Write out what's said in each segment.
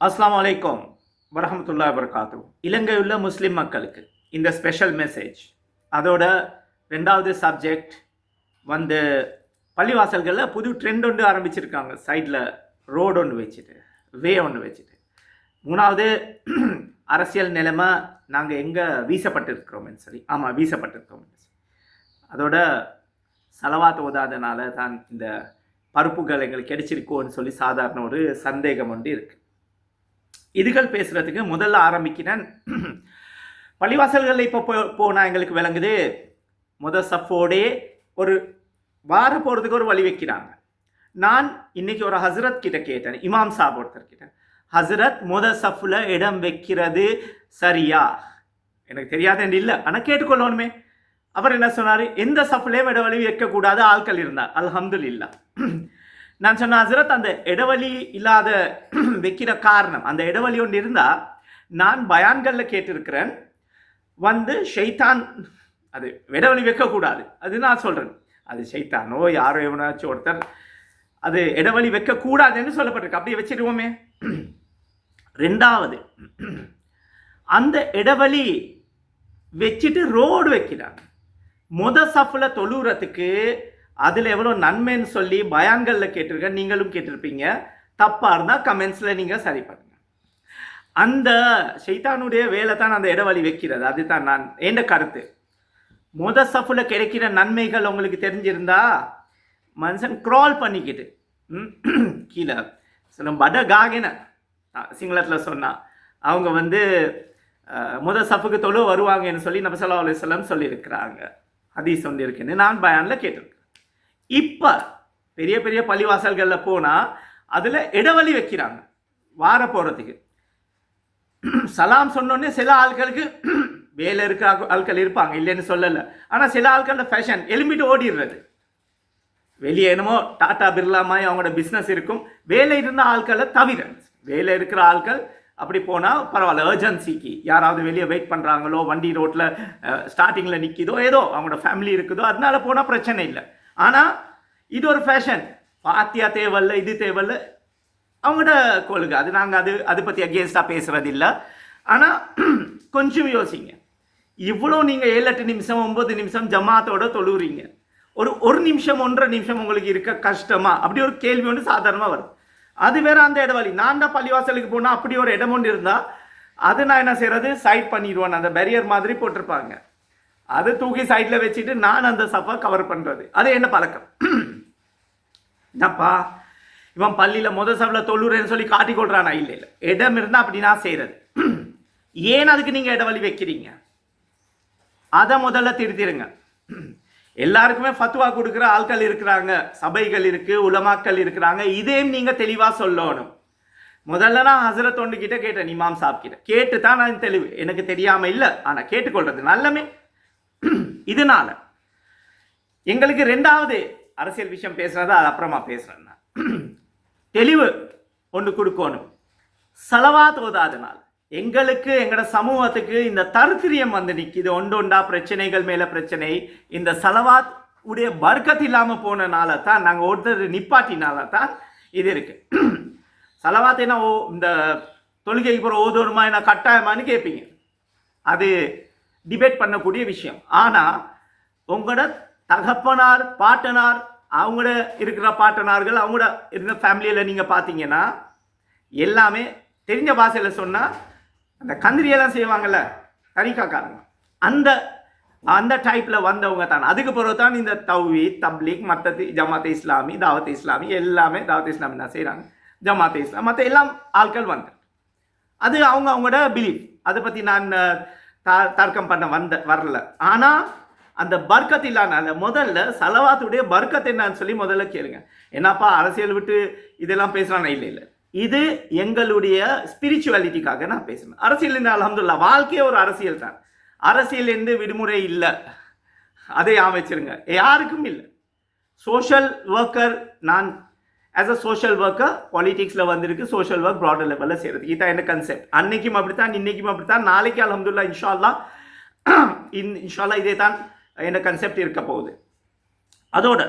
அஸ்லாம் வலைக்கம் வரஹமத்துல்லா வரகாத்து இலங்கை உள்ள முஸ்லீம் மக்களுக்கு இந்த ஸ்பெஷல் மெசேஜ் அதோட ரெண்டாவது சப்ஜெக்ட் வந்து பள்ளிவாசல்களில் புது ட்ரெண்ட் ஒன்று ஆரம்பிச்சிருக்காங்க. சைடில் ரோடு ஒன்று வச்சுட்டு வே ஒன்று வச்சுட்டு. மூணாவது அரசியல் நிலைமை நாங்கள் எங்கே வீசப்பட்டிருக்கிறோம்னு சொல்லி ஆமாம் வீசப்பட்டிருக்கோம் அதோட செலவாத்து ஓதாதனால தான் இந்த பருப்புகள் எங்களுக்கு கிடைச்சிருக்கோன்னு சொல்லி சாதாரண ஒரு சந்தேகம் ஒன்று இருக்குது இதுகள் பேசுகிறதுக்கு முதல்ல ஆரம்பிக்கிறேன். பள்ளிவாசல்களில் இப்போ போ போனால் எங்களுக்கு விளங்குது முத சஃபோடே ஒரு வார போகிறதுக்கு ஒரு வழி வைக்கிறாங்க. நான் இன்னைக்கு ஒரு ஹசரத் கிட்ட கேட்டேன் இமாம் சாப் ஒருத்தர் கிட்ட ஹசரத் முத சஃபில் இடம் வைக்கிறது சரியா? எனக்கு தெரியாதுன்னு இல்லை ஆனால் கேட்டுக்கொள்ளணுமே. அவர் என்ன சொன்னார் எந்த சஃப்லேயும் இடவழி வைக்கக்கூடாது ஆட்கள் இருந்தார் அல்ஹம்துலில்லா. நான் சொன்ன ஹசரத் அந்த இடவழி இல்லாத வைக்கிற காரணம் அந்த இடவழி ஒன்று இருந்தால் நான் பயான்களில் கேட்டிருக்கிறேன். வந்து ஷைத்தான் அது இடவழி வைக்கக்கூடாது. அது நான் சொல்கிறேன் அது ஷைத்தானோ யாரோ எவனாச்சும் ஒருத்தர் அது இடவழி வைக்கக்கூடாதுன்னு சொல்லப்பட்டிருக்கு. அப்படியே வச்சிருவோமே. ரெண்டாவது அந்த இடவழி வச்சுட்டு ரோடு வைக்கிறாங்க. முத சஃபில் தொழுகிறதுக்கு அதில் எவ்வளோ நன்மைன்னு சொல்லி பயான்களில் கேட்டிருக்கேன் நீங்களும் கேட்டிருப்பீங்க. தப்பாக இருந்தால் கமெண்ட்ஸில் நீங்கள் சரி பண்ணுங்கள் அந்த ஷைத்தானுடைய வேலை தான் அந்த இடவழி வைக்கிறது. அதுதான் நான் எந்த கருத்து. முத சஃபில் கிடைக்கிற நன்மைகள் உங்களுக்கு தெரிஞ்சிருந்தா மனுஷன் க்ரால் பண்ணிக்கிட்டு ம், கீழே. சில பட காகின சிங்களத்தில் சொன்னால் அவங்க வந்து முத சஃபுக்கு தொழு வருவாங்கன்னு சொல்லி நம்ம ஸல்லல்லாஹு அலைஹி சொல்லியிருக்கிறாங்க. ஹதீஸ் வந்து இருக்குன்னு நான் பயானில் கேட்டிருக்கேன். இப்போ பெரிய பெரிய பள்ளிவாசல்களில் போனால் அதில் இடவழி வைக்கிறாங்க. வார போகிறதுக்கு சலாம் சொன்னோடனே சில ஆட்களுக்கு வேலை இருக்க ஆட்கள் இருப்பாங்க இல்லைன்னு சொல்லலை. ஆனால் சில ஆட்களில் ஃபேஷன் எலும்பிட்டு ஓடிடுறது. வெளியே என்னமோ டாட்டா பிர்லா மாதிரி அவங்களோட பிஸ்னஸ் இருக்கும். வேலை இருந்த ஆட்களை தவிர வேலை இருக்கிற ஆட்கள் அப்படி போனால் பரவாயில்ல ஏர்ஜென்சிக்கு யாராவது வெளியே வெயிட் பண்ணுறாங்களோ வண்டி ரோட்டில் ஸ்டார்டிங்கில் நிற்கிதோ ஏதோ அவங்களோட ஃபேமிலி இருக்குதோ அதனால போனால் பிரச்சனை இல்லை. ஆனால் இது ஒரு ஃபேஷன் பாத்தியா தேவையில்ல இது தேவையில்ல. அவங்களோட கொள்கை அது நாங்கள் அது அதை பற்றி அகேன்ஸ்டாக பேசுறது ஆனால் கொஞ்சம் யோசிங்க. இவ்வளோ நீங்கள் ஏழு எட்டு நிமிஷம் ஒம்பது நிமிஷம் ஜமாத்தோட தொழுகிறீங்க ஒரு ஒரு நிமிஷம் ஒன்றரை நிமிஷம் உங்களுக்கு இருக்க கஷ்டமா? அப்படி ஒரு கேள்வி ஒன்று சாதாரணமாக வரும். அது வேற அந்த இடவழி நான் தான் பள்ளிவாசலுக்கு போனால் அப்படி ஒரு இடம் ஒன்று இருந்தால் அது நான் என்ன செய்கிறது சைட் பண்ணிடுவேன். அந்த பேரியர் மாதிரி போட்டிருப்பாங்க. அதை தூக்கி சைடில் வச்சுட்டு நான் அந்த சஃபா கவர் பண்ணுறது அது என்ன பழக்கம்? என்னப்பா? இவன் பள்ளியில் முத சபையில் தொழுறேன்னு சொல்லி காட்டி கொள்றானா? இல்லை இல்லை. இடம் இருந்தால் அப்படி நான் செய்கிறது ஏன் அதுக்கு நீங்கள் இடவழி வைக்கிறீங்க? அதை முதல்ல திருத்திடுங்க எல்லாருக்குமே ஃபத்துவா கொடுக்குற ஆட்கள் இருக்கிறாங்க. சபைகள் இருக்குது உலமாக்கள் இருக்கிறாங்க. இதையும் நீங்கள் தெளிவாக சொல்லணும். முதல்ல நான் ஹசரத் ஒன்று கிட்ட கேட்டேன் இமாம் சாப் கிட்ட. கேட்டு தான் நான் தெளிவு. எனக்கு தெரியாமல் இல்லை. ஆனால் கேட்டுக்கொள்றது நல்லமே. இதனால எங்களுக்கு ரெண்டாவது அரசியல் விஷயம் பேசுறது அது அப்புறமா பேசுறேன் தெளிவு ஒன்று கொடுக்கணும். செலவாத் ஓதாதனால் எங்களுக்கு எங்களோட சமூகத்துக்கு இந்த தருத்திரியம் வந்து நிற்கிது ஒன்று ஒன்றா பிரச்சனைகள் மேலே பிரச்சனை. இந்த செலவாத் உடைய வர்க்கத்து இல்லாமல் போனனால தான் நாங்கள் ஒருத்தர் நிப்பாட்டினால தான் இது இருக்குது செலவாத்தினா ஓ இந்த தொழுகைக்கு போகிற ஓதோருமா என்ன கட்டாயமானு கேட்பீங்க அது டிபேட் பண்ணக்கூடிய விஷயம். ஆனால் உங்களோட தகப்பனார் பாட்டனார் அவங்களோட இருக்கிற பாட்டனார்கள் அவங்களோட இருந்த ஃபேமிலியில் நீங்கள் பார்த்தீங்கன்னா எல்லாமே தெரிஞ்ச பாஷையில் சொன்னால் அந்த கந்திரியெல்லாம் செய்வாங்கள்ல தனிக்காக்காரங்க அந்த அந்த டைப்பில் வந்தவங்க தான். அதுக்கு பிறகு தான் இந்த தௌவி தப்லீக் மற்றது ஜமாத் இஸ்லாமி தாவத் இஸ்லாமி எல்லாமே தாவத் இஸ்லாமி தான் செய்கிறாங்க ஜமாத் இஸ்லாம் மற்ற எல்லாம் ஆட்கள் வந்து. அது அவங்க அவங்களோட பிலீஃப் அதை பற்றி நான் தர்க்கம் பண்ண வந்த வரல. ஆனால் அந்த பர்க்கத் இல்லாதனால முதல்ல சலவாத்துடைய பர்க்கத் என்னன்னு சொல்லி முதல்ல கேளுங்க. என்னப்பா அரசியல் விட்டு இதெல்லாம் பேசுகிறானா இல்லை இல்லை. இது எங்களுடைய ஸ்பிரிச்சுவாலிட்டிக்காக நான் பேசணும் அரசியல் இந்த அலமதுல்லா வாழ்க்கையே ஒரு அரசியல் தான். அரசியல் எந்த விடுமுறை இல்லை. அதை அமைச்சிருங்க. யாருக்கும் இல்லை. சோஷியல் ஒர்க்கர் நான் ஆஸ் அ சோஷியல் ஒர்க்கை பாலிடிக்ஸில் வந்திருக்கு சோஷியல் ஒர்க் ப்ராடர் லெவலில் செய்கிறது இதுதான் என்ன கன்செப்ட் அன்னைக்கும் அப்படித்தான் இன்றைக்கும் அப்படித்தான். நாளைக்கு அலமதுல்லா இன்ஷால்லா இன் இன்ஷால்லா இதே தான் என்ன கன்செப்ட் இருக்க போகுது. அதோட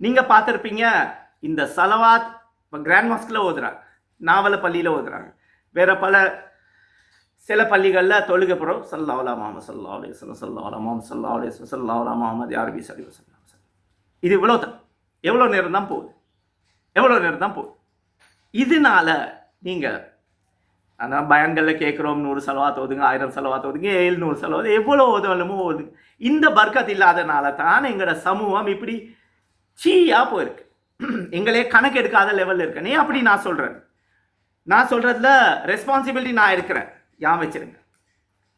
நீங்கள் பார்த்துருப்பீங்க இந்த சலவாத் இப்போ கிராண்ட் மாஸ்கில் ஓதுறாங்க நாவல பள்ளியில் ஓதுறாங்க. வேறு பல சில பள்ளிகளில் தொழுகை போகிறோம் சல்லா அலா மாம சல்லா அலே சல்லா அலா மாம சல்லா அலே சல்லா அலா மாமது யாரபி சரி வசல்லாம் இது இவ்வளோ தான் எவ்வளோ நேரம் தான் போகுது. எவ்வளோ நேரம் தான் போகுது இதனால நீங்கள் ஆனால் பயன்களில் கேட்குறோம் நூறு செலவாக ஓதுங்க ஆயிரம் செலவாக ஓதுங்க ஏழ்நூறு செலவாது எவ்வளோ ஓதுவலுமோ ஓதுங்க இந்த பர்க்கத் இல்லாதனால தான் எங்களோட சமூகம் இப்படி சீயாக போயிருக்கு. எங்களே கணக்கு எடுக்காத லெவலில் இருக்கனே. அப்படி நான் சொல்கிறேன் நான் சொல்கிறதுல ரெஸ்பான்சிபிலிட்டி நான் இருக்கிறேன். யான் வச்சிருங்க.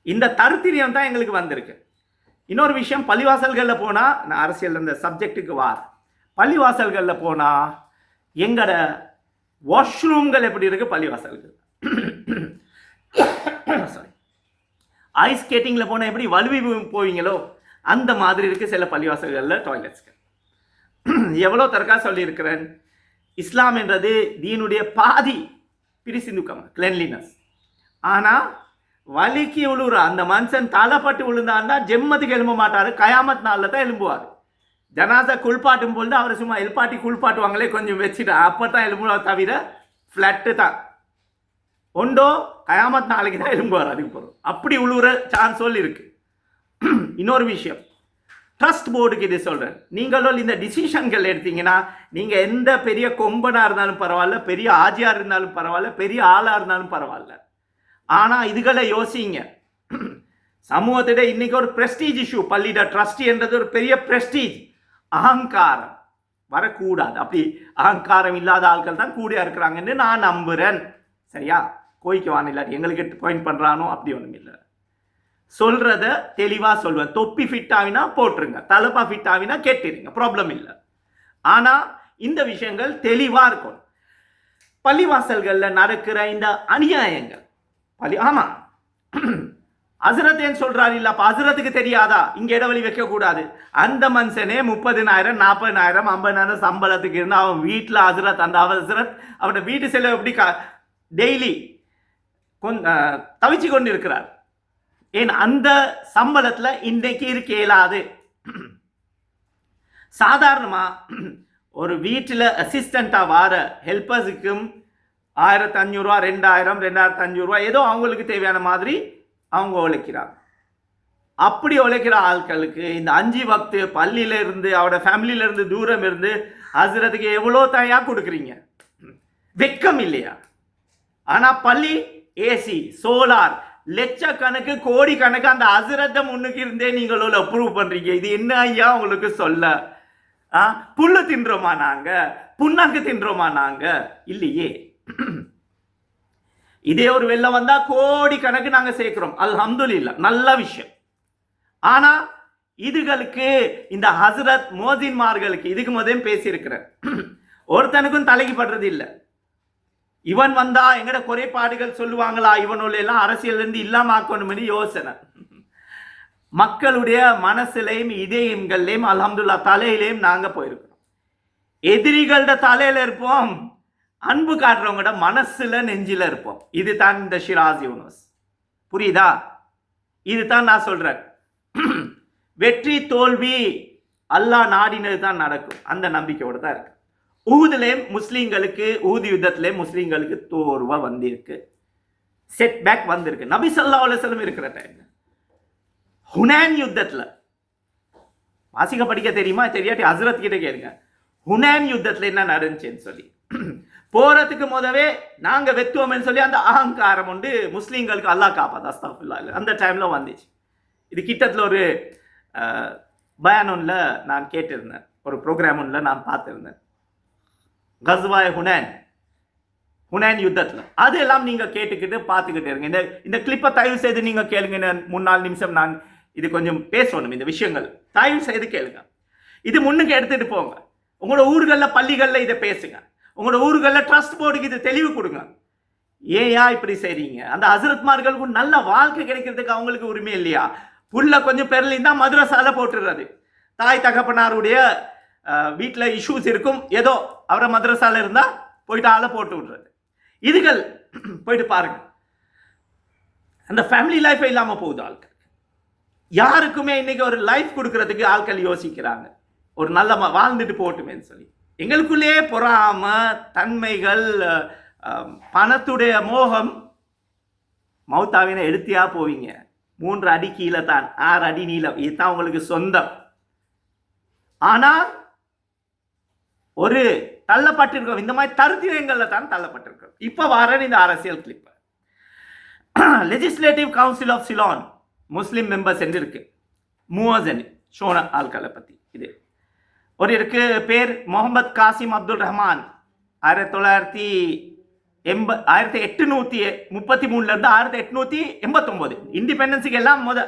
இந்த தருத்திரியம் தான் எங்களுக்கு வந்திருக்கு. இன்னொரு விஷயம் பள்ளிவாசல்களில் போனால் நான் அரசியல் இந்த சப்ஜெக்ட்டுக்கு வார். பள்ளிவாசல்களில் போனால் எங்களோட வாஷ்ரூம்கள் எப்படி இருக்குது பள்ளிவாசல்கள் சாரி ஐஸ் ஸ்கேட்டிங்கில் போனால் எப்படி வலுவி போவீங்களோ அந்த மாதிரி இருக்குது சில பள்ளிவாசல்களில் டாய்லெட்ஸ்கள் எவ்வளோ தரக்கா சொல்லியிருக்கிறேன்? இஸ்லாம் என்றது தீனுடைய பாதி பிரிசிந்துக்கம் கிளென்லினஸ் ஆனால் வலிக்கு விழுற அந்த மனுஷன் தலைப்பட்டு விழுந்தான்னா ஜெம்மத்துக்கு எழும்ப மாட்டார். கயாமத் நாளில் தான் எழும்புவார். ஜனாசா குளிப்பாட்டும் பொழுது அவரை சும்மா எழுப்பாட்டி குளிப்பாட்டுவாங்களே கொஞ்சம் வச்சுட்டு அப்போ தான் எழும்புவார் தவிர ஃப்ளட்டு தான். ஒண்டோ கயாமத் நாளைக்கு தான் எழும்புவார் அதுக்கு போகிறோம் அப்படி உழுவுற சான்ஸ் சொல்லி இருக்கு. இன்னொரு விஷயம். ட்ரஸ்ட் போர்டுக்கு இது சொல்கிறேன் நீங்களும் இந்த டிசிஷன்கள் எடுத்தீங்கன்னா நீங்கள் எந்த பெரிய கொம்பனாக இருந்தாலும் பரவாயில்ல பெரிய ஆஜியாக இருந்தாலும் பரவாயில்ல பெரிய ஆளாக இருந்தாலும் பரவாயில்ல. ஆனால் இதுகளை யோசிங்க. சமூகத்திட இன்றைக்கி ஒரு ப்ரெஸ்டீஜ் இஷ்யூ பள்ளியிட ட்ரஸ்டி என்றது ஒரு பெரிய ப்ரெஸ்டீஜ் அகங்காரம். வரக்கூடாது. அப்படி அகங்காரம் இல்லாத ஆட்கள் தான் கூடியா இருக்கிறாங்கன்னு நான் நம்புகிறேன் சரியா? கோய்க்குவான் இல்லாட்டி எங்களுக்கு பாயிண்ட் பண்ணுறானோ அப்படி ஒன்றும் இல்லை. சொல்கிறத தெளிவாக சொல்வேன் தொப்பி ஃபிட் ஆகினா போட்டுருங்க. தலைப்பா ஃபிட் ஆகினா கேட்டுருங்க. ப்ராப்ளம் இல்லை. ஆனால் இந்த விஷயங்கள் தெளிவாக இருக்கும் பள்ளிவாசல்களில் நடக்கிற இந்த அநியாயங்கள். பள்ளி ஆமாம் அசுரத் சொல்றாரு? இல்ல அசுரத்துக்கு தெரியாதா? இங்க இடைவெளி வைக்க கூடாது. அந்த மனுஷனே முப்பதினாயிரம் நாற்பதினாயிரம் ஐம்பதினாயிரம் சம்பளத்துக்கு இருந்து அவன் வீட்டில் அசுரத் அந்த அசுரத் அவனோட வீட்டு செலவு எப்படி டெய்லி தவிச்சு கொண்டு இருக்கிறார் ஏன் அந்த சம்பளத்தில் இன்றைக்கு இருக்க இயலாது சாதாரணமாக ஒரு வீட்டில் அசிஸ்டண்ட்டாக வார ஹெல்ப்பர்ஸுக்கும் ஆயிரத்தி அஞ்சூறுரூவா ரெண்டாயிரம் ரெண்டாயிரத்தி அஞ்சூறுரூவா ஏதோ அவங்களுக்கு தேவையான மாதிரி அவங்க உழைக்கிறாங்க. அப்படி உழைக்கிற ஆட்களுக்கு இந்த அஞ்சு வக்து பள்ளியிலேருந்து அவட ஃபேமிலியிலேருந்து தூரம் இருந்து ஹசரத்துக்கு எவ்வளோ தயா கொடுக்குறீங்க? வெக்கம் இல்லையா? ஆனால் பள்ளி ஏசி சோலார் லட்சக்கணக்கு கோடி கணக்கு அந்த அசுரத்தை முன்னுக்கு இருந்தே நீங்கள் அப்ரூவ் பண்ணுறீங்க இது என்ன ஐயா உங்களுக்கு சொல்ல? ஆ புல்லு தின்றோமா நாங்கள் புண்ணாக்கு தின்றோமா நாங்கள் இல்லையே. இதே ஒரு வெள்ளம் வந்தா கோடி கணக்கு நாங்க சேர்க்கிறோம். அல்ஹம்துலில்லா நல்ல விஷயம். ஆனா இதுகளுக்கு இந்த ஹசரத் மோதின்மார்களுக்கு இதுக்கு முதல் பேசியிருக்கிறேன் ஒருத்தனுக்கும் தலைக்கு படுறது இல்லை. இவன் வந்தா எங்கட குறைபாடுகள் சொல்லுவாங்களா? இவனோட எல்லாம் அரசியல் இருந்து இல்லாம ஆக்கணும்னு யோசனை. மக்களுடைய மனசுலையும் இதயங்கள்லையும் அல்ஹம்துல்லா தலையிலையும் நாங்க போயிருக்கிறோம். எதிரிகளோட தலையில இருப்போம். அன்பு காட்டுறவங்கட மனசுல நெஞ்சில இருப்போம். இதுதான் இந்த ஷிராஸ் யூனஸ். புரியுதா? இதுதான் நான் சொல்றேன். வெற்றி தோல்வி அல்லாஹ் நாடினது தான் நடக்கும். அந்த நம்பிக்கையோட தான் இருக்கு. ஊதுலே முஸ்லீம்களுக்கு ஊது யுத்தத்திலே முஸ்லீம்களுக்கு தோர்வா வந்திருக்கு. செட் பேக் வந்திருக்கு. நபி சொல்லா அலுவலம் இருக்கிற டைம் ஹுனான் யுத்தத்தில். வாசிக்க படிக்க தெரியுமா? தெரியாட்டி ஹசரத் கிட்ட கேளுங்க. ஹுனான் யுத்தத்தில் என்ன நடந்துச்சுன்னு சொல்லி. போறதுக்கு முதவே நாங்க வெத்துவோம்னு சொல்லி அந்த அகங்காரம் உண்டு. முஸ்லீம்களுக்கு அல்லாஹ் காப்பாது அஸ்தாஃபுல்லா அந்த டைம்ல வந்துச்சு. இது கிட்டத்தில் ஒரு பயான் நான் கேட்டிருந்தேன். ஒரு ப்ரோக்ராம் ஒன்றில் நான் பார்த்துருந்தேன். கஸ்வாய் ஹுனேன். ஹுனேன் யுத்தத்தில். அது எல்லாம் நீங்கள் கேட்டுக்கிட்டு பார்த்துக்கிட்டு இருங்க. இந்த இந்த கிளிப்பை தயவு செய்து நீங்கள் கேளுங்க. மூணு நாலு நிமிஷம் நான் இது கொஞ்சம் பேசணும் இந்த விஷயங்கள். தயவு செய்து கேளுங்க. இது முன்னுக்கு எடுத்துகிட்டு போங்க. உங்களோட ஊர்களில் பள்ளிகளில் இதை பேசுங்க. உங்களோட ஊர்களில் ட்ரஸ்ட் போர்டுக்கு இது தெளிவு கொடுங்க. ஏயா இப்படி செய்றீங்க? அந்த ஹசரத்மார்களுக்கு நல்ல வாழ்க்கை கிடைக்கிறதுக்கு அவங்களுக்கு உரிமை இல்லையா? புல்ல கொஞ்சம் பெருலின் தான் மதுரசால போட்டுடுறது தாய் தகப்பனாருடைய வீட்டில் இஷ்யூஸ் இருக்கும். ஏதோ அவரை மதுரசால இருந்தால் போயிட்டு ஆளை போட்டு விடுறது. இதுகள் போயிட்டு பாருங்க. அந்த ஃபேமிலி லைஃபே இல்லாமல் போகுது ஆட்கள். யாருக்குமே இன்றைக்கி ஒரு லைஃப் கொடுக்கறதுக்கு ஆட்கள் யோசிக்கிறாங்க. ஒரு நல்ல வாழ்ந்துட்டு போட்டுமேன்னு சொல்லி. எங்களுக்குள்ளேயே பொறாம தன்மைகள் பணத்துடைய மோகம் மௌத்தாவினை எடுத்தியா போவீங்க. மூன்று அடி கீழே தான் ஆறு அடி நீளம். இதுதான் உங்களுக்கு சொந்தம். ஆனால் ஒரு தள்ளப்பட்டிருக்கோம் இந்த மாதிரி தருத்திரங்களில் தான் தள்ளப்பட்டிருக்கோம் இப்போ வரேன் இந்த அரசியல் clip legislative council of Ceylon Muslim members என்று இருக்கு. மூவசன் ஷோனா ஆட்களை பற்றி இது. ஒரு இருக்கு பேர் முகமது காசிம் அப்துல் ரஹ்மான். ஆயிரத்தி தொள்ளாயிரத்தி எண்ப ஆயிரத்தி எட்டுநூற்றி முப்பத்தி மூணுலேருந்து ஆயிரத்தி எட்நூற்றி எண்பத்தொம்போது. இண்டிபெண்டன்ஸுக்கு எல்லாம் முத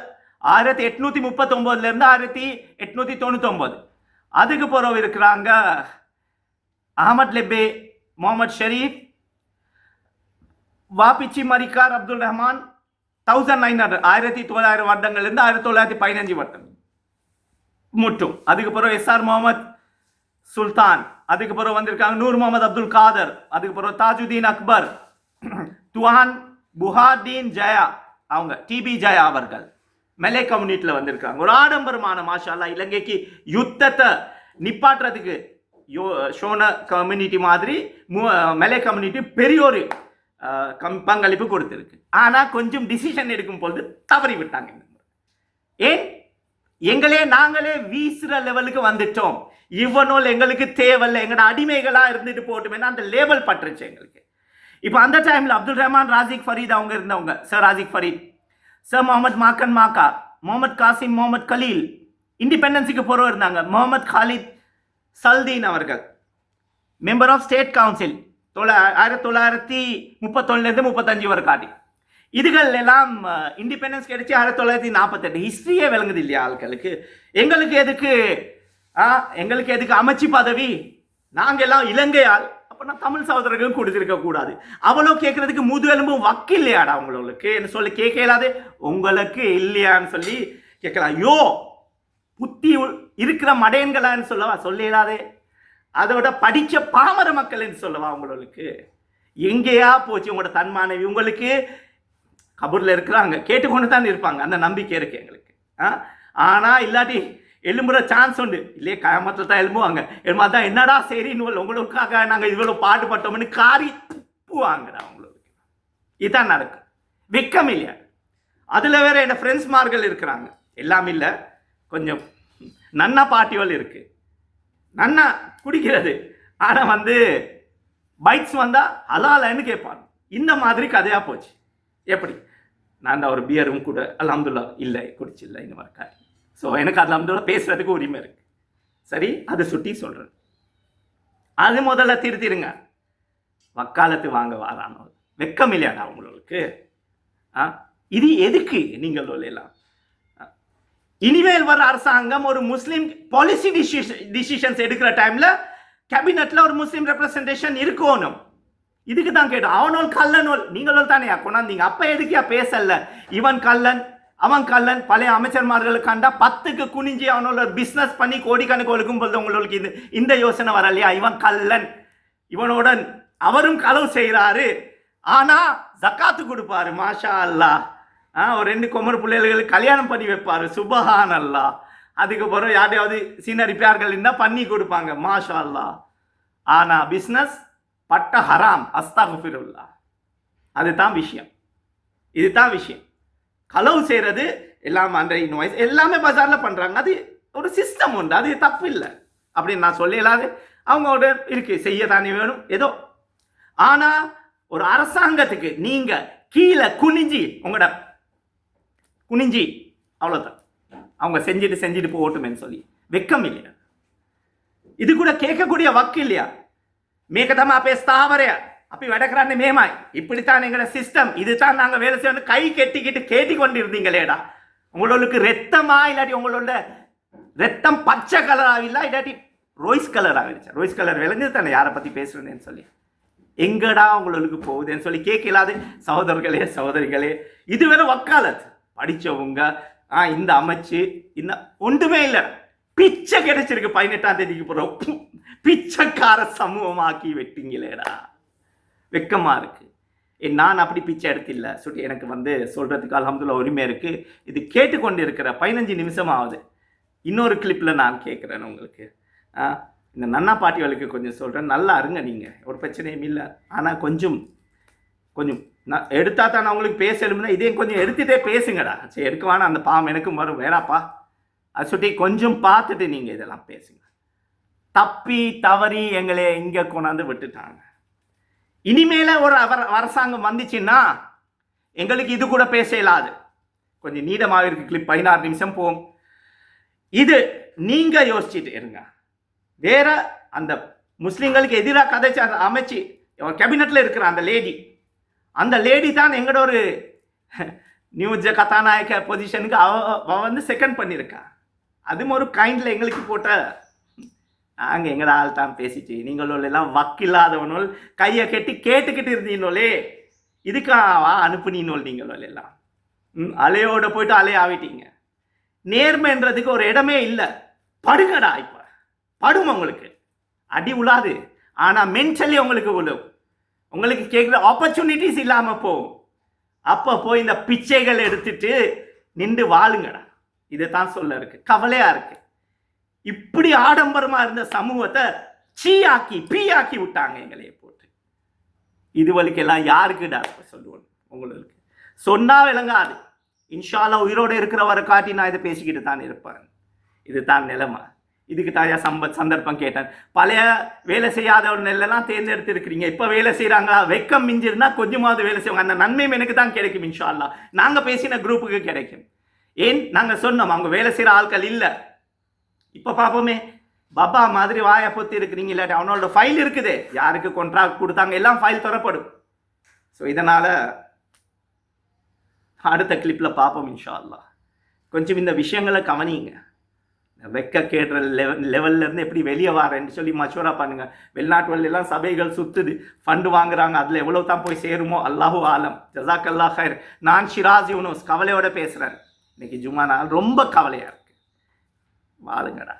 ஆயிரத்தி எட்நூற்றி முப்பத்தொம்போதுலேருந்து ஆயிரத்தி எட்நூற்றி தொண்ணூத்தொம்போது. அதுக்கு பிறகு இருக்கிறாங்க Ahamed Lebbe Mohammed Sharif Wapichchi Marikar Abdul Rahman thousand nine hundred ஆயிரத்தி தொள்ளாயிரம் வருடங்கள்லேருந்து ஆயிரத்தி தொள்ளாயிரத்தி பதினஞ்சு வருடம். முட்டும் அதுக்கு பிறகு எஸ்ஆர் முகமது சுல்தான். அதுக்கு பிறகு வந்திருக்காங்க நூர் முகமது அப்துல் காதர். அதுக்கு பிறகு தாஜுதீன் அக்பர். துவான் புஹாதீன் ஜயா அவங்க டிபி ஜயா அவர்கள். மெலே கம்யூனிட்டியில் வந்திருக்காங்க. ஒரு ஆடம்பரமான மாஷாலா இலங்கைக்கு யுத்தத்தை நிப்பாட்டுறதுக்கு யோ ஷோன கம்யூனிட்டி மாதிரி மு- மெலே கம்யூனிட்டி பெரிய ஒரு கம் பங்களிப்பு கொடுத்துருக்கு. ஆனால் கொஞ்சம் டிசிஷன் எடுக்கும் பொழுது தவறி விட்டாங்க. ஏன்? எங்களே நாங்களே வீசுற லெவலுக்கு வந்துட்டோம். இவனோல் எங்களுக்கு தேவையில்லை. எங்களோட அடிமைகளாக இருந்துட்டு போட்டுமேனா அந்த லேபல் பட்டுருச்சு எங்களுக்கு. இப்போ அந்த டைமில் அப்துல் ரஹ்மான் ராசிக் ஃபரீத் அவங்க இருந்தவங்க. Sir Razik Fareed sir Mohammed மாக்கன் maca Mohammed Kasim Mohammed Khalil இண்டிபெண்டன்ஸுக்கு போகிறவர் இருந்தாங்க. முகமது ஹாலித் சல்தீன் அவர்கள் மெம்பர் ஆஃப் ஸ்டேட் கவுன்சில் தொள்ள ஆயிரத்தி தொள்ளாயிரத்தி முப்பத்தொன்னுலேருந்து முப்பத்தஞ்சு வரை காட்டி. இதுகள் எல்லாம் இண்டிபெண்டன்ஸ் கிடைச்சி ஆயிரத்தி தொள்ளாயிரத்தி நாற்பத்தெட்டு ஹிஸ்ட்ரியே விளங்குது இல்லையா ஆட்களுக்கு? எங்களுக்கு எதுக்கு ஆ, எங்களுக்கு எதுக்கு அமைச்சு பதவி? நாங்கள் எல்லாம் இலங்கையால் அப்படின்னா தமிழ் சகோதரர்களும் கொடுத்துருக்க கூடாது. அவ்வளோ கேட்கறதுக்கு முதுகெலும்பும் வக்கு இல்லையாடா உங்களுக்கு? என்ன சொல்லி கேட்க இயலாது? உங்களுக்கு இல்லையான்னு சொல்லி கேட்கலாம். ஐயோ புத்தி இருக்கிற மடையன்களான்னு சொல்லவா? சொல்லிடாதே அதோட படித்த பாமர மக்கள்னு சொல்லவா உங்களுக்கு? எங்கேயா போச்சு உங்களோட தன்மானவி உங்களுக்கு கபூரில் இருக்கிறாங்க கேட்டுக்கொண்டு தான் இருப்பாங்க. அந்த நம்பிக்கை இருக்குது எங்களுக்கு. ஆ? ஆனால் இல்லாட்டி எழும்புற சான்ஸ் உண்டு. இல்லையே கயமத்தில் தான் எழும்புவாங்க. எலும்பா தான் என்னடா சரின்னு உங்களுக்காக நாங்கள் இவ்வளோ பாடுபட்டோம்னு காரி துப்புவாங்கடா உங்களுக்கு இதுதான் நடக்கும். வெக்கம் இல்லையா? அதில் வேற என் ஃப்ரெண்ட்ஸ்மார்கள் இருக்கிறாங்க. எல்லாம் இல்லை. கொஞ்சம் நன்னா பாட்டிகள் இருக்குது நன்னா குடிக்கிறது. ஆனால் வந்து பைக்ஸ் வந்தால் ஹலாலன்னு கேட்பான் இந்த மாதிரி கதையாக போச்சு. எப்படி? நான் தான் ஒரு பியரும் கூட அல்ஹம்துல்லா இல்லை குடிச்சில்லை இந்த மாதிரி காரியம். ஸோ எனக்கு அல்ஹம்துல்லா பேசுகிறதுக்கு உரிமை இருக்கு. சரி அதை சுட்டி சொல்கிறேன் அது முதல்ல திருத்திடுங்க. வக்காலத்து வாங்க வாரானோ வெக்கம் இல்லையாடா உங்களுக்கு? ஆ? இது எதுக்கு நீங்கள் சொல்லலாம்? இனிமேல் வர அரசாங்கம் ஒரு முஸ்லீம் பாலிசி டிசிஷன்ஸ் எடுக்கிற டைமில் கேபினெட்டில் ஒரு முஸ்லீம் ரெப்ரசன்டேஷன் இருக்கணும். இதுக்கு தான் கேட்டோம். அவனோல் கல்லனோல் நீங்களோல் தானே கொண்டாந்தீங்க. அப்போ எதுக்கியா பேசல? இவன் கல்லன் அவன் கல்லன் பழைய அமைச்சர்மார்கள் கண்டா பத்துக்கு குனிஞ்சி அவனோட பிஸ்னஸ் பண்ணி கோடிக்கணக்கு ஒழுக்கும் பொழுது உங்களுக்கு இந்த இந்த யோசனை வரலையா? இவன் கல்லன் இவனுடன் அவரும் களவு செய்கிறாரு. ஆனால் ஜக்காத்து கொடுப்பாரு. மாஷா அல்லாஹ் ஆ, ஒரு ரெண்டு குமர் பிள்ளைகளுக்கு கல்யாணம் பண்ணி வைப்பாரு. சுபஹான் அல்லா அதுக்கப்புறம் யாரையாவது சீன ரிப்பேர்கள் இருந்தால் பண்ணி கொடுப்பாங்க. மாஷா அல்லாஹ் ஆனா பிஸ்னஸ் பட்ட ஹராம் அஸ்தாகுஃபிருல்லா அதுதான் விஷயம். இதுதான் விஷயம். களவு செய்கிறது எல்லாம் அந்த இன்வாய்ஸ் எல்லாமே பஜாரில் பண்ணுறாங்க அது ஒரு சிஸ்டம் உண்டு. அது தப்பு இல்லை. அப்படின்னு நான் சொல்லலாது அவங்களோட இருக்கு. செய்ய தானே வேணும். ஏதோ. ஆனால் ஒரு அரசாங்கத்துக்கு நீங்கள் கீழே குனிஞ்சி உங்களோட குனிஞ்சி அவ்வளோதான் அவங்க செஞ்சுட்டு செஞ்சுட்டு போகட்டுமேன்னு சொல்லி. வெக்கம் இல்லையா இது கூட கேட்கக்கூடிய வக்கு இல்லையா? මේක තම අපේ ස්ථාවරය අපි වැඩ කරන්නේ මේමයි இப்படித்தான் எங்களோட சிஸ்டம் இதுதான் நாங்க வேலை செய்யணும் கை கெட்டிக்கிட்டு கேட்டி கொண்டு இருந்தீங்களேடா உங்களுக்கு ரத்தமா இல்லாட்டி உங்களோட ரத்தம் பச்சை கலரா இல்ல இல்லாட்டி ரோய்ஸ் கலர் ஆகிடுச்சு ரோய்ஸ் கலர் விளைஞ்சது தானே யாரை பத்தி பேசுறேன்னு சொல்லி எங்கடா உங்களுக்கு போகுதுன்னு சொல்லி கேட்கலாது சகோதரர்களே சகோதரிகளே இது வேற வக்காலத் படிச்சவங்க ஆ இந்த அமைச்சு இந்த ஒன்றுமே இல்லை பிச்சை கிடைச்சிருக்கு பதினெட்டாம் தேதிக்கு போகிறோம் பிச்சைக்கார சமூகமாக்கி வெட்டிங்களேடா. வெக்கமாக இருக்குது ஏ, நான் அப்படி பிச்சை எடுத்தில்ல. சொல்லி எனக்கு வந்து சொல்கிறதுக்கு அல்ஹம்துலில்லாஹ் உரிமை இருக்குது இது கேட்டுக்கொண்டு இருக்கிற பதினஞ்சு நிமிஷம் ஆகுது இன்னொரு கிளிப்பில் நான் கேட்குறேன் உங்களுக்கு. ஆ, இந்த நன்னா பாட்டிகளுக்கு கொஞ்சம் சொல்கிறேன் நல்லா இருங்க நீங்கள் ஒரு பிரச்சனையும் இல்லை. ஆனால் கொஞ்சம் கொஞ்சம் நான் எடுத்தா தான் நான் உங்களுக்கு பேச எழுப்புனா இதையும் கொஞ்சம் எடுத்துகிட்டே பேசுங்கடா. சரி எடுக்க வேணாம். அந்த பாவம் எனக்கும் வரும். வேணாப்பா. அது சுட்டி கொஞ்சம் பார்த்துட்டு நீங்கள் இதெல்லாம் பேசுங்க. தப்பி தவறி எங்களை இங்கே கொண்டாந்து விட்டுட்டாங்க. இனிமேல ஒரு அவர் அரசாங்கம் வந்துச்சுன்னா எங்களுக்கு இது கூட பேச இயலாது. கொஞ்சம் நீளமாக இருக்கு கிளிப் பதினாறு நிமிஷம் போகும். இது நீங்க யோசிச்சுட்டு இருங்க. வேற அந்த முஸ்லீம்களுக்கு எதிராக கதைச்சு அமைச்சு கேபினெட்ல இருக்கிற அந்த லேடி அந்த லேடி தான் எங்களோட ஒரு நியூஜ கதாநாயக பொசிஷனுக்கு அவ வந்து செகண்ட் பண்ணியிருக்கா. அதுவும் ஒரு கைண்டில் எங்களுக்கு போட்ட நாங்கள் எங்கடா ஆள் தான் பேசிச்சு நீங்களோட எல்லாம் வக்கில்லாதவனோல் கையை கட்டி கேட்டுக்கிட்டு இருந்தீங்களே இதுக்காவா அனுப்புனீனோல் நீங்களோட எல்லாம்? ம், அலையோட போயிட்டு அலைய ஆவிட்டீங்க. நேர்மைன்றதுக்கு ஒரு இடமே இல்லை. படுங்கடா இப்போ. படும் உங்களுக்கு. அடி உழாது ஆனால் மென்டலி உங்களுக்கு உழும். உங்களுக்கு கேட்குற ஆப்பர்ச்சுனிட்டிஸ் இல்லாமல் போகும். அப்போ போய் இந்த பிச்சைகள் எடுத்துட்டு நின்று வாழுங்கடா. இதை தான் சொல்ல இருக்கு. கவலையாக இருக்குது இப்படி ஆடம்பரமா இருந்த சமூகத்தை சீயாக்கி பீயாக்கி விட்டாங்க எங்களைய போட்டு. இது எல்லாம் யாருக்கு சொல்லுவோம்? உங்களுக்கு. சொன்னா விளங்காது. இன்ஷால்லா உயிரோடு இருக்கிறவரை காட்டி நான் இதை பேசிக்கிட்டு தான் இருப்பேன். இதுதான் நிலைமை. இதுக்கு தாயா சம்ப சந்தர்ப்பம் கேட்டேன். பழைய வேலை செய்யாத ஒரு நெல்லெல்லாம் தேர்ந்தெடுத்திருக்கிறீங்க. இப்போ வேலை செய்கிறாங்க வெக்கம் மிஞ்சிருந்தா கொஞ்சமாவது வேலை செய்வாங்க. அந்த நன்மையும் எனக்கு தான் கிடைக்கும் இன்ஷா நாங்கள் பேசின குரூப்புக்கு கிடைக்கும். ஏன்? நாங்கள் சொன்னோம் அவங்க வேலை செய்கிற ஆட்கள் இல்லை. இப்போ பார்ப்போமே பாபா மாதிரி வாயை பொத்தி இருக்கிறீங்க இல்லாட்டி அவனோட ஃபைல் இருக்குது. யாருக்கு கொண்ட்ராக்ட் கொடுத்தாங்க எல்லாம் ஃபைல் தரப்படும் ஸோ இதனால் அடுத்த கிளிப்பில் பார்ப்போம் இன்ஷா அல்லாஹ் கொஞ்சம் இந்த விஷயங்களை கவனிங்க. வெக்க கேடுற லெவல் லெவல்லேருந்து எப்படி வெளியே வரேன்னு சொல்லி மஷூரா பண்ணுங்கள் வெளிநாட்டு எல்லாம் சபைகள் சுற்றுது ஃபண்டு வாங்குறாங்க அதில் எவ்வளோ தான் போய் சேருமோ அல்லாஹு ஆலம். ஜசாக் அல்லா ஹைர் நான் ஷிராஜ் யூனோஸ் கவலையோட பேசுகிறேன் இன்னைக்கு ஜுமா நாள் ரொம்ப கவலையாக வாழுங்கடா.